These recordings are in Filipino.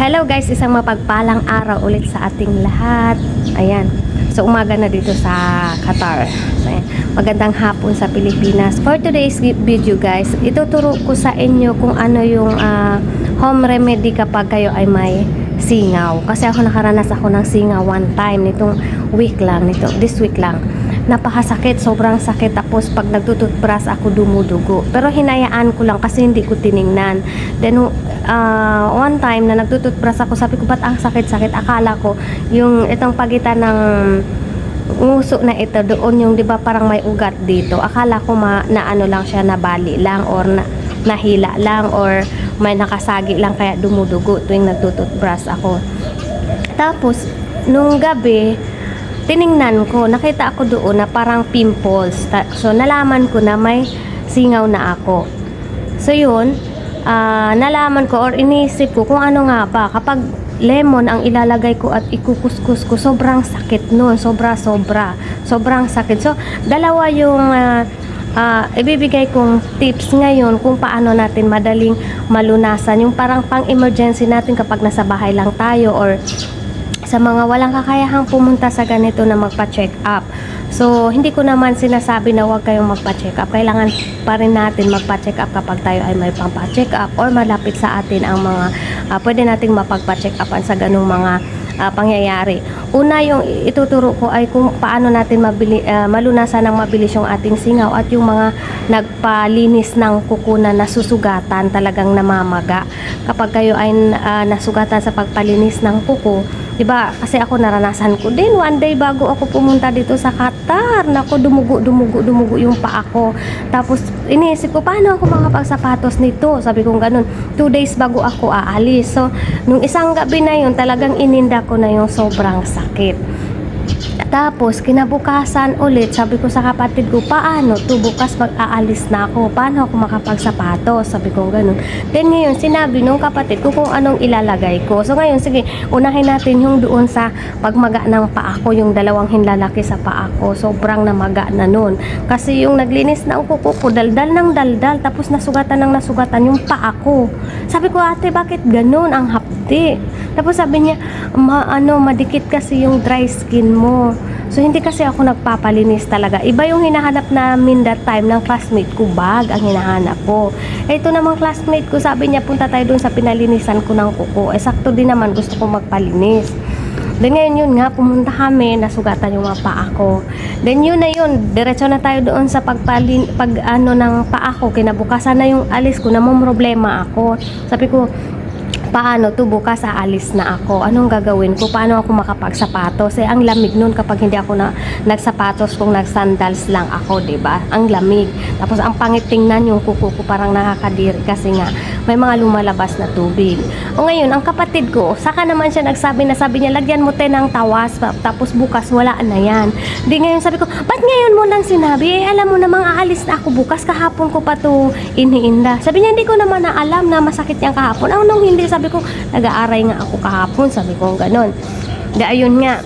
Hello guys, isang mapagpalang araw ulit sa ating lahat. Ayan. So umaga na dito sa Qatar. So. Magandang hapon sa Pilipinas. For today's video guys, ituturo ko sa inyo kung ano yung ah, home remedy kapag kayo ay may singaw. Kasi ako nakaranas ako ng singaw one time nitong week lang, nito, this week lang. Napakasakit, sobrang sakit. Tapos pag nagtututbrush ako dumudugo. Pero hinayaan ko lang kasi hindi ko tiningnan. Then uh, one time na nagtututbrush ako, sabi ko ba't ang sakit-sakit? Akala ko yung itong pagitan ng nguso na ito doon yung 'di ba parang may ugat dito. Akala ko ma, na ano lang siya nabali lang or na, nahila lang or may nakasagi lang kaya dumudugo tuwing nagtututbrush ako. Tapos nung gabi tiningnan ko, nakita ako doon na parang pimples. So nalaman ko na may singaw na ako. So yun, ah, nalaman ko or inisip ko kung ano nga ba kapag lemon ang ilalagay ko at ikukuskus ko sobrang sakit nun sobra sobra sobrang sakit so dalawa yung ah, ah, ibibigay kong tips ngayon kung paano natin madaling malunasan yung parang pang emergency natin kapag nasa bahay lang tayo or sa mga walang kakayahang pumunta sa ganito na magpa-check up. So, hindi ko naman sinasabi na huwag kayong magpa-check up. Kailangan pa rin natin magpa-check up kapag tayo ay may pampa-check up or malapit sa atin ang mga ah, pwede nating mapagpa-check upan sa ganung mga ah, pangyayari. Una yung ituturo ko ay kung paano natin mabili, ah, malunasan ng mabilis yung ating singaw at yung mga nagpalinis ng kuko na nasusugatan talagang namamaga. Kapag kayo ay ah, nasugatan sa pagpalinis ng kuko, 'di ba? Kasi ako naranasan ko din one day bago ako pumunta dito sa Qatar. Nako, dumugo, dumugo, dumugo yung paa ko. Tapos iniisip ko paano ako makapagsapatos nito? Sabi ko ganun. Two days bago ako aalis. So, nung isang gabi na yun, talagang ininda ko na yung sobrang sakit. Tapos, kinabukasan ulit, sabi ko sa kapatid ko, paano to bukas mag-aalis na ako? Paano ako makapagsapatos? Sabi ko ganun. Then ngayon, sinabi nung kapatid ko kung anong ilalagay ko. So ngayon, sige, unahin natin yung doon sa pagmaga ng paa ko, yung dalawang hinlalaki sa paa ko. Sobrang namaga na nun. Kasi yung naglinis ng kuko ko, daldal ng daldal, tapos nasugatan ng nasugatan yung paa ko. Sabi ko, ate, bakit ganun ang hapdi? Tapos sabi niya, ma, ano, madikit kasi yung dry skin mo. So, hindi kasi ako nagpapalinis talaga. Iba yung hinahanap namin that time ng classmate ko, bag ang hinahanap ko. Eh, ito namang classmate ko, sabi niya, punta tayo dun sa pinalinisan ko ng kuko. Eh, sakto din naman, gusto ko magpalinis. Then ngayon yun nga, pumunta kami, nasugatan yung mga paa ko. Then yun na yun, diretso na tayo doon sa pagpalin, pag ano ng paa ko, kinabukasan na yung alis ko, namang problema ako. Sabi ko, paano to bukas aalis na ako? Anong gagawin ko? Paano ako makapagsapatos? Eh ang lamig nun kapag hindi ako na nagsapatos kung nagsandals lang ako ba? Ang lamig. Tapos ang pangit tingnan yung kuko ko parang nakakadiri. Kasi nga may mga lumalabas na tubig. O ngayon ang kapatid ko saka naman siya nagsabi na sabi niya lagyan mo te ng tawas tapos bukas wala na yan. Di ngayon sabi ko ba't ngayon mo lang sinabi? Eh alam mo namang aalis na ako bukas kahapon ko pa to iniinda. Sabi niya hindi ko naman na alam na masakit yung kahapon. Anong hindi sabi ko nag-aaray nga ako kahapon. Sabi ko ganon. Di ayun nga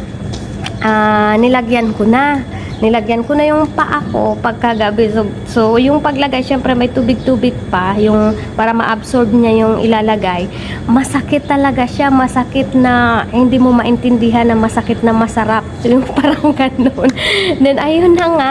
ah, nilagyan ko na nilagyan ko na yung paa ko pagkagabi. So, so yung paglagay syempre may tubig-tubig pa yung para ma-absorb niya yung ilalagay. Masakit talaga siya. Masakit na hindi mo maintindihan na masakit na masarap. So, yung parang ganun. Then ayun na nga.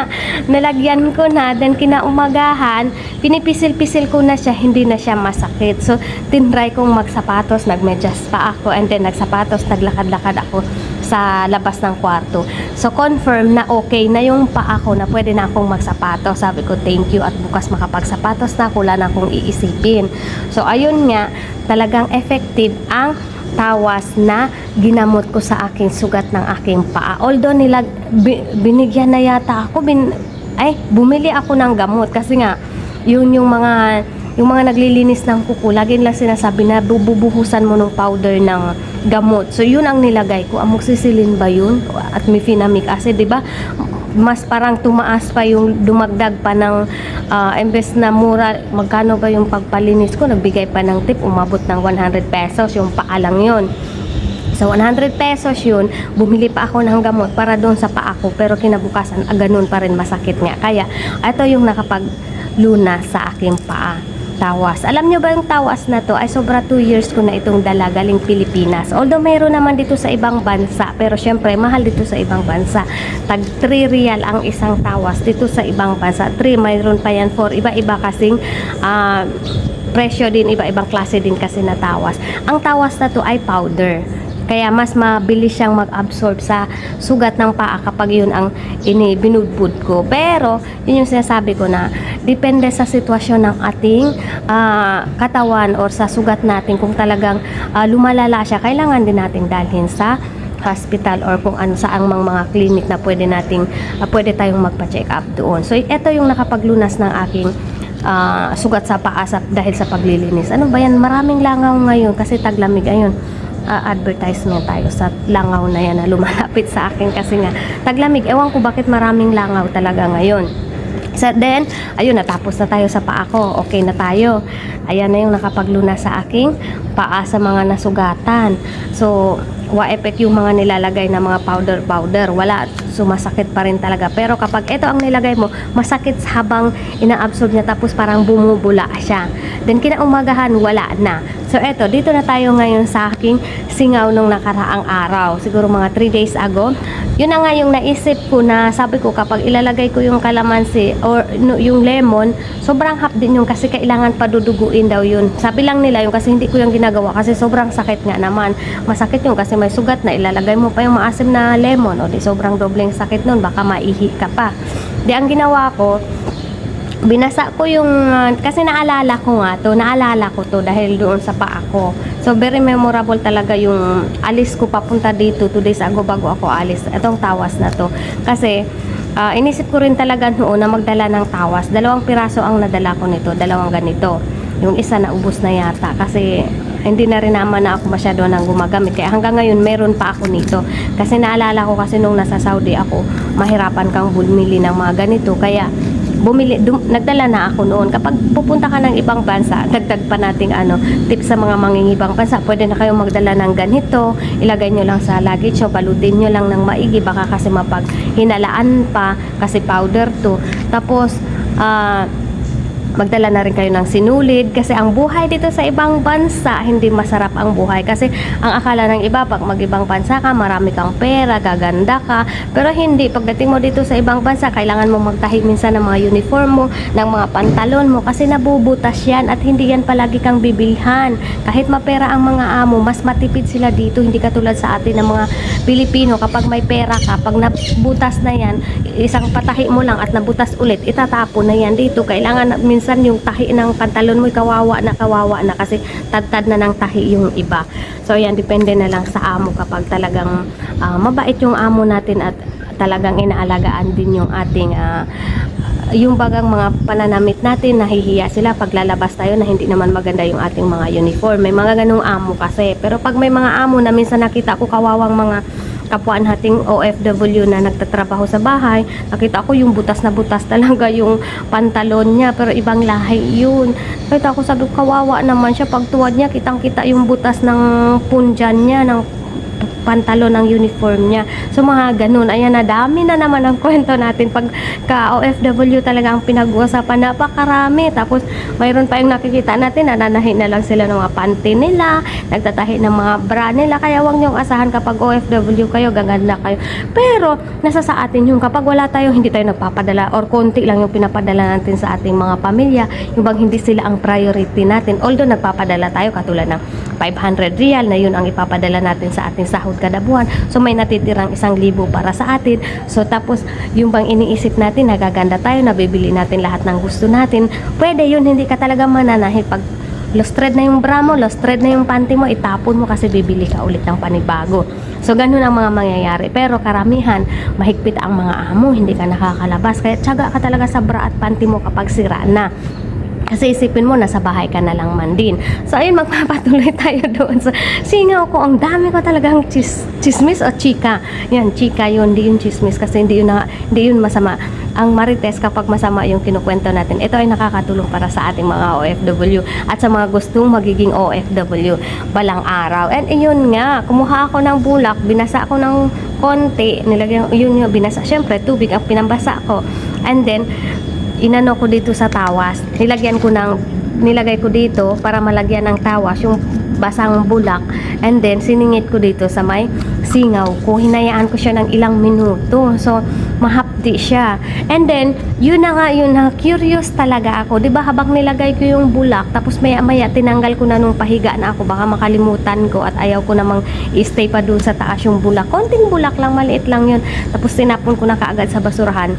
Nilagyan ko na. Then kinaumagahan pinipisil-pisil ko na siya. Hindi na siya masakit. So tinry kong magsapatos. Nagmedyas pa ako. And then nagsapatos naglakad-lakad ako sa labas ng kwarto. So, confirm na okay na yung paa ko na pwede na akong magsapatos. Sabi ko, thank you at bukas makapagsapatos na wala na akong iisipin. So, ayun nga, talagang effective ang tawas na ginamot ko sa aking sugat ng aking paa. Although nilag, bi- binigyan na yata ako, bin, ay, bumili ako ng gamot kasi nga, yun yung mga yung mga naglilinis ng kuko, lagi lang sinasabi na bububuhusan mo ng powder ng gamot. So, yun ang nilagay ko. Amoxicillin ba yun? At mefenamic acid, di ba? Mas parang tumaas pa yung dumagdag pa ng ah, imbes na mura, magkano ba yung pagpalinis ko? Nagbigay pa ng tip, umabot ng 100 pesos, yung paa lang yun. So, 100 pesos yun, bumili pa ako ng gamot para doon sa paa ko, pero kinabukasan, ah, ganun pa rin masakit nga. Kaya, ito yung nakapag luna sa aking paa. Tawas. Alam nyo ba yung tawas na to ay sobra 2 years ko na itong dala galing Pilipinas. Although mayroon naman dito sa ibang bansa, pero syempre mahal dito sa ibang bansa. Tag 3 real ang isang tawas dito sa ibang bansa. 3 mayroon pa yan for iba-iba kasing ah, presyo din, iba-ibang klase din kasi na tawas. Ang tawas na to ay powder. Kaya mas mabilis siyang mag-absorb sa sugat ng paa kapag yun ang ini binudbud ko. Pero, yun yung sinasabi ko na depende sa sitwasyon ng ating ah, katawan or sa sugat natin kung talagang ah, lumalala siya, kailangan din nating dalhin sa hospital or kung ano sa ang mga, mga clinic na pwede nating ah, pwede tayong magpa-check up doon. So ito yung nakapaglunas ng aking ah, sugat sa paa sa, dahil sa paglilinis. Ano ba yan? Maraming langaw ngayon kasi taglamig. Ayun, ah, advertisement tayo sa langaw na yan na lumalapit sa akin kasi nga taglamig. Ewan ko bakit maraming langaw talaga ngayon. So then, ayun, natapos na tayo sa paa ko. Okay na tayo. Ayan na yung nakapaglunas sa aking paa sa mga nasugatan. So, wa-effect yung mga nilalagay na mga powder-powder. Wala, sumasakit pa rin talaga. Pero kapag ito ang nilagay mo, masakit habang ina-absorb niya tapos parang bumubula siya. Then kinaumagahan, wala na. So eto, dito na tayo ngayon sa aking singaw nung nakaraang araw. Siguro mga 3 days ago. Yun na nga yung naisip ko na sabi ko kapag ilalagay ko yung kalamansi or no, yung lemon, sobrang hap din yung kasi kailangan paduduguin daw yun. Sabi lang nila yung kasi hindi ko yung ginagawa kasi sobrang sakit nga naman. Masakit yung kasi may sugat na ilalagay mo pa yung maasim na lemon o di sobrang dobleng sakit nun baka maihi ka pa. Di ang ginawa ko, binasa ko yung uh, kasi naalala ko nga to naalala ko to dahil doon sa paa ko. So very memorable talaga yung alis ko papunta dito two days ago bago ako alis. Itong tawas na to. Kasi ah, inisip ko rin talaga noon na magdala ng tawas. Dalawang piraso ang nadala ko nito dalawang ganito. Yung isa na ubos na yata kasi hindi na rin naman na ako masyado nang gumagamit. Kaya hanggang ngayon meron pa ako nito. Kasi naalala ko kasi nung nasa Saudi ako mahirapan kang bumili ng mga ganito. Kaya bumili dum, nagdala na ako noon. Kapag pupunta ka ng ibang bansa dagdag pa nating ano tips sa mga mangingibang bansa. Pwede na kayong magdala ng ganito. Ilagay nyo lang sa luggage nyo balutin nyo lang ng maigi. Baka kasi mapag hinalaan pa kasi powder to. Tapos ah magdala na rin kayo ng sinulid kasi ang buhay dito sa ibang bansa hindi masarap ang buhay. Kasi ang akala ng iba pag mag-ibang bansa ka marami kang pera, gaganda ka. Pero hindi, pagdating mo dito sa ibang bansa kailangan mo magtahi minsan ng mga uniform mo ng mga pantalon mo kasi nabubutas yan at hindi yan palagi kang bibilhan. Kahit mapera ang mga amo mas matipid sila dito. Hindi katulad sa atin ng mga Pilipino kapag may pera ka pag nabutas na yan isang patahi mo lang at nabutas ulit itatapon na yan dito. Kailangan na- minsan yung tahi ng pantalon mo kawawa na kawawa na kasi tad-tad na ng tahi yung iba. So yan depende na lang sa amo kapag talagang ah, mabait yung amo natin at talagang inaalagaan din yung ating ah, yung bagang mga pananamit natin nahihiya sila. Pag lalabas tayo na hindi naman maganda yung ating mga uniform may mga ganong amo kasi. Pero pag may mga amo na minsan nakita ko kawawang mga kapwa nating OFW na nagtatrabaho sa bahay, nakita ko yung butas na butas talaga yung pantalon niya, pero ibang lahi yun. Nakita ko sabi kawawa naman siya, pag tuwad niya, kitang kita yung butas ng punjan niya, ng pantalon ng uniform niya. So mga ganun, ayan na dami na naman ang kwento natin pag ka OFW talaga ang pinag-uusapan napakarami. Tapos mayroon pa yung nakikita natin nananahi na lang sila ng mga panty nila, nagtatahi ng mga bra nila. Kaya wag niyong asahan kapag OFW kayo, gaganda kayo. Pero nasa sa atin yung kapag wala tayo, hindi tayo nagpapadala or konti lang yung pinapadala natin sa ating mga pamilya, yung bang hindi sila ang priority natin. Although nagpapadala tayo katulad ng 500 real na yun ang ipapadala natin sa ating sahod kada buwan. So may natitirang isang libo para sa atin. So tapos yung bang iniisip natin nagaganda tayo, nabibili natin lahat ng gusto natin. Pwede yun, hindi ka talaga mananahi pag lost thread na yung bra mo, lost thread na yung panty mo, itapon mo kasi bibili ka ulit ng panibago. So, ganun ang mga mangyayari. Pero karamihan, mahigpit ang mga amo, hindi ka nakakalabas. Kaya tiyaga ka talaga sa bra at panty mo kapag sira na. Kasi isipin mo, nasa bahay ka na lang man din. So, ayun, magpapatuloy tayo doon. So, singaw ko, ang dami ko talagang chis, chismis o chika. Yan, chika yun, hindi yun chismis kasi hindi yun, na, hindi yun masama. Ang marites kapag masama yung kinukwento natin, ito ay nakakatulong para sa ating mga OFW at sa mga gustong magiging OFW balang araw. And yun nga, kumuha ako ng bulak, binasa ako ng konti, nilagyan, yun yung binasa. Siyempre, tubig ang pinambasa ko. And then, inano ko dito sa tawas, nilagyan ko ng nilagay ko dito para malagyan ng tawas yung basang bulak. And then siningit ko dito sa may singaw ko. Hinayaan ko siya ng ilang minuto. So mahapdi siya. And then yun na nga yun na curious talaga ako. 'di ba habang nilagay ko yung bulak tapos maya maya tinanggal ko na nung pahiga na ako baka makalimutan ko at ayaw ko namang i-stay pa doon sa taas yung bulak. Konting bulak lang maliit lang yun. Tapos tinapon ko na kaagad sa basurahan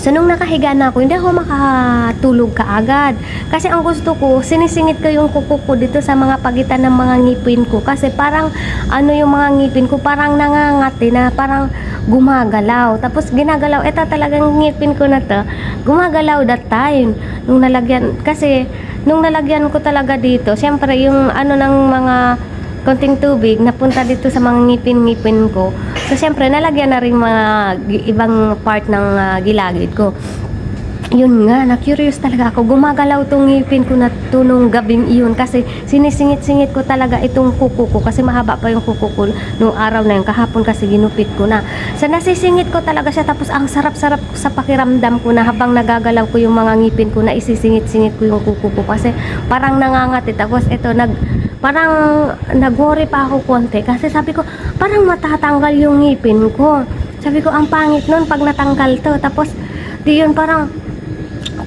So, nung nakahiga na ako, hindi ako makatulog kaagad. Kasi ang gusto ko, sinisingit ko yung kuko ko dito sa mga pagitan ng mga ngipin ko. Kasi parang, ano yung mga ngipin ko, parang nangangati na, parang gumagalaw. Tapos ginagalaw, eto talagang ngipin ko na to, gumagalaw that time. Nung nalagyan, kasi, nung nalagyan ko talaga dito, syempre yung ano ng mga konting tubig napunta dito sa mga ngipin-ngipin ko. So, syempre, nalagyan na rin mga ibang part ng ah, gilagid ko. Yun nga, na-curious talaga ako. Gumagalaw tong ngipin ko na to nung gabing iyon kasi sinisingit-singit ko talaga itong kuko ko kasi mahaba pa yung kuko ko nung araw na yun. Kahapon kasi ginupit ko na. So, nasisingit ko talaga siya tapos ang sarap-sarap sa pakiramdam ko na habang nagagalaw ko yung mga ngipin ko na isisingit-singit ko yung kuko ko kasi parang nangangati. Tapos ito, nag, parang nag-worry pa ako konti kasi sabi ko parang matatanggal yung ngipin ko. Sabi ko ang pangit nun pag natanggal to. Tapos di yun parang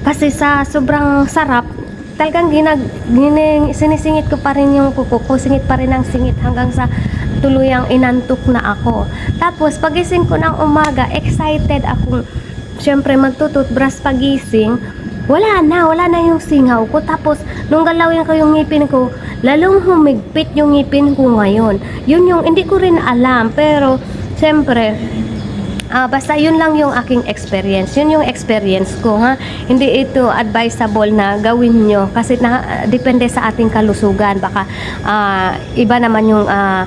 kasi sa sobrang sarap talagang ginag, gining, sinisingit ko pa rin yung kuko ko singit pa rin ang singit hanggang sa tuluyang inantok na ako. Tapos pagising ko ng umaga excited akong syempre magtututbrush pagising wala na, wala na yung singaw ko. Tapos, nung galawin ko yung ngipin ko, lalong humigpit yung ngipin ko ngayon. Yun yung, hindi ko rin alam. Pero, syempre, ah, basta yun lang yung aking experience. Yun yung experience ko, ha. Hindi ito advisable na gawin nyo. Kasi na, depende sa ating kalusugan. Baka, ah, iba naman yung, ah,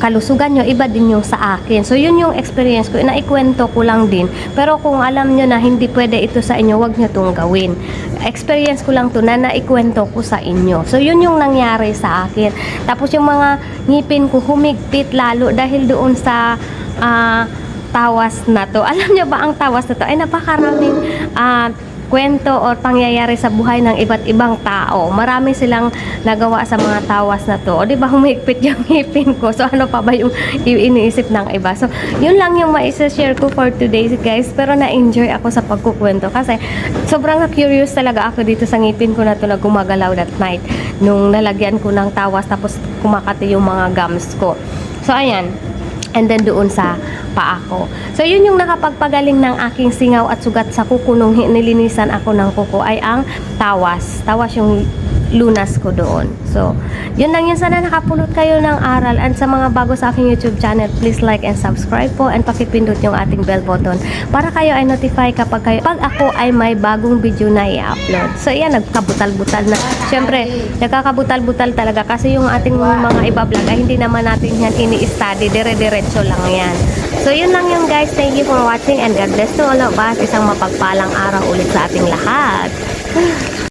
kalusugan nyo, iba din yung sa akin. So, yun yung experience ko. Naikwento ko lang din. Pero kung alam nyo na hindi pwede ito sa inyo, wag nyo itong gawin. Experience ko lang to na naikwento ko sa inyo. So, yun yung nangyari sa akin. Tapos, yung mga ngipin ko humigpit lalo dahil doon sa ah, tawas na to. Alam nyo ba ang tawas na to? Ay, napakaraming ah, kwento or pangyayari sa buhay ng iba't ibang tao. Marami silang nagawa sa mga tawas na to. O di ba humigpit yung ngipin ko? So ano pa ba yung iniisip ng iba? So yun lang yung maisa-share ko for today guys. Pero na-enjoy ako sa pagkukwento kasi sobrang curious talaga ako dito sa ngipin ko na to na gumagalaw that night. Nung nalagyan ko ng tawas tapos kumakati yung mga gums ko. So ayan, and then doon sa paa ko. So yun yung nakapagpagaling ng aking singaw at sugat sa kuko nung nilinisan ako ng kuko ay ang tawas. Tawas yung lunas ko doon. So, yun lang yun. Sana nakapulot kayo ng aral. And sa mga bago sa aking YouTube channel, please like and subscribe po and pakipindot yung ating bell button para kayo ay notify kapag kayo, pag ako ay may bagong video na i-upload. So, yan, nagkabutal-butal na. Siyempre, nagkakabutal-butal talaga kasi yung ating mga iba-vlog ay hindi naman natin yan ini-study. Dire-diretso lang yan. So, yun lang yung guys. Thank you for watching and God bless to all of us. Isang mapagpalang araw ulit sa ating lahat.